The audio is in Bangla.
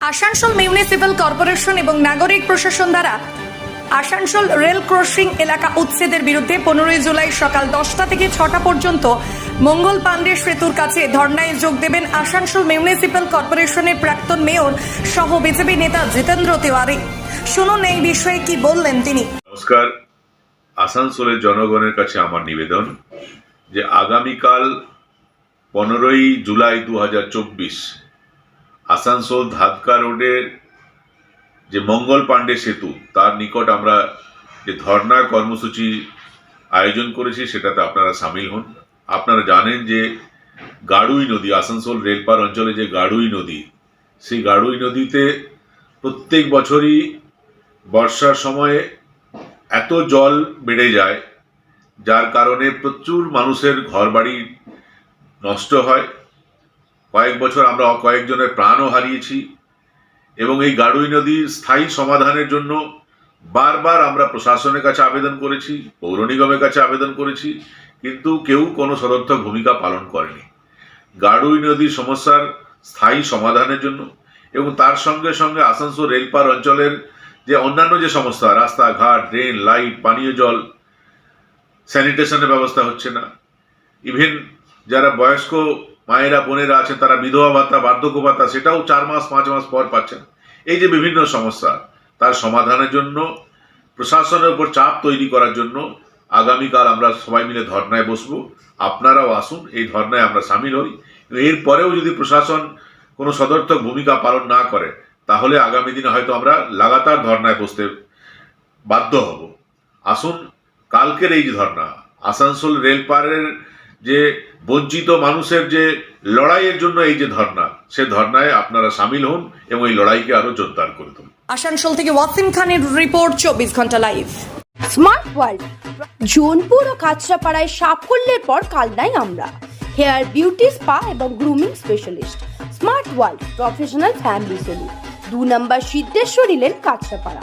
আসানসোল মিউনিসিপ্যাল কর্পোরেশন এবং নাগরিক প্রশাসন দ্বারা আসানসোল রেল ক্রসিং এলাকা উচ্ছেদের বিরুদ্ধে পনেরোই জুলাই সকাল দশটা থেকে ছটা পর্যন্ত মঙ্গল পাণ্ডে সেতুর কাছে ধর্নায় যোগ দেবেন আসানসোল মিউনিসিপ্যাল কর্পোরেশনের প্রাক্তন মেয়র সহ বিজেপি নেতা জিতেন্দ্র তিওয়ারি। শুনুন এই বিষয়ে কি বললেন তিনি। নমস্কার। আসানসোলের জনগণের কাছে আমার নিবেদন যে আগামীকাল পনেরোই জুলাই দু হাজার চব্বিশ আসানসোল ধাদকা রোডের যে মঙ্গল পাণ্ডে সেতু, তার নিকট আমরা যে ধর্না কর্মসূচি আয়োজন করেছি, সেটাতে আপনারা সামিল হন। আপনারা জানেন যে গাড়ুই নদী, আসানসোল রেলপার অঞ্চলে যে গাড়ুই নদী, সেই গাড়ুই নদীতে প্রত্যেক বছরই বর্ষার সময়ে এত জল বেড়ে যায়, যার কারণে প্রচুর মানুষের ঘরবাড়ি নষ্ট হয়। কয়েক বছর আমরা কয়েকজনের প্রাণও হারিয়েছি এবং এই গাড়ুই নদীর স্থায়ী সমাধানের জন্য বারবার আমরা প্রশাসনের কাছে আবেদন করেছি, পৌর নিগমের কাছে আবেদন করেছি, কিন্তু কেউ কোনো সদর্থক ভূমিকা পালন করেনি। গাড়ুই নদীর সমস্যার স্থায়ী সমাধানের জন্য এবং তার সঙ্গে সঙ্গে আসানসোল রেলপার অঞ্চলের যে অন্যান্য যে সমস্যা, রাস্তাঘাট, ড্রেন, লাইট, পানীয় জল, স্যানিটেশনের ব্যবস্থা হচ্ছে না। ইভেন যারা বয়স্ক মায়েরা, বোনেরা আছেন, তারা বিধবা ভাতা, বার্ধক্য ভাতা, সেটাও চার মাস, পাঁচ মাস পর পাচ্ছেন। এই যে বিভিন্ন সমস্যা, তার সমাধানের জন্য, প্রশাসনের উপর চাপ তৈরি করার জন্য, আগামীকাল আমরা সবাই মিলে ধর্নায় বসবো। আপনারাও আসুন, এই ধর্নায় আমরা সামিল হই। এরপরেও যদি প্রশাসন কোনো সদর্থক ভূমিকা পালন না করে, তাহলে আগামী দিনে হয়তো আমরা লাগাতার ধর্নায় বসতে বাধ্য হব। আসুন, কালকের এই যে ধর্না, আসানসোল রেলপারের যে বঞ্চিত মানুষের যে লড়াইয়ের জন্য এই যে ধর্না সে ধর্নায় আপনারা সামিল হন এবং এই লড়াইকে আরও জোরদার করে তুলুন। আসানসোল থেকে ওয়াসিম খানের রিপোর্ট, চব্বিশ ঘণ্টা লাইভ। স্মার্ট ওয়ার্ল্ড, জোনপুর ও কাঁচরাপাড়ায় সাফল্যের পর কালনাই আমরা। হেয়ার, বিউটি, স্পা এবং grooming specialist. Smart world, professional family salon. দু নম্বর সিদ্ধেশ্বরী লেন কাঁচরাপাড়া।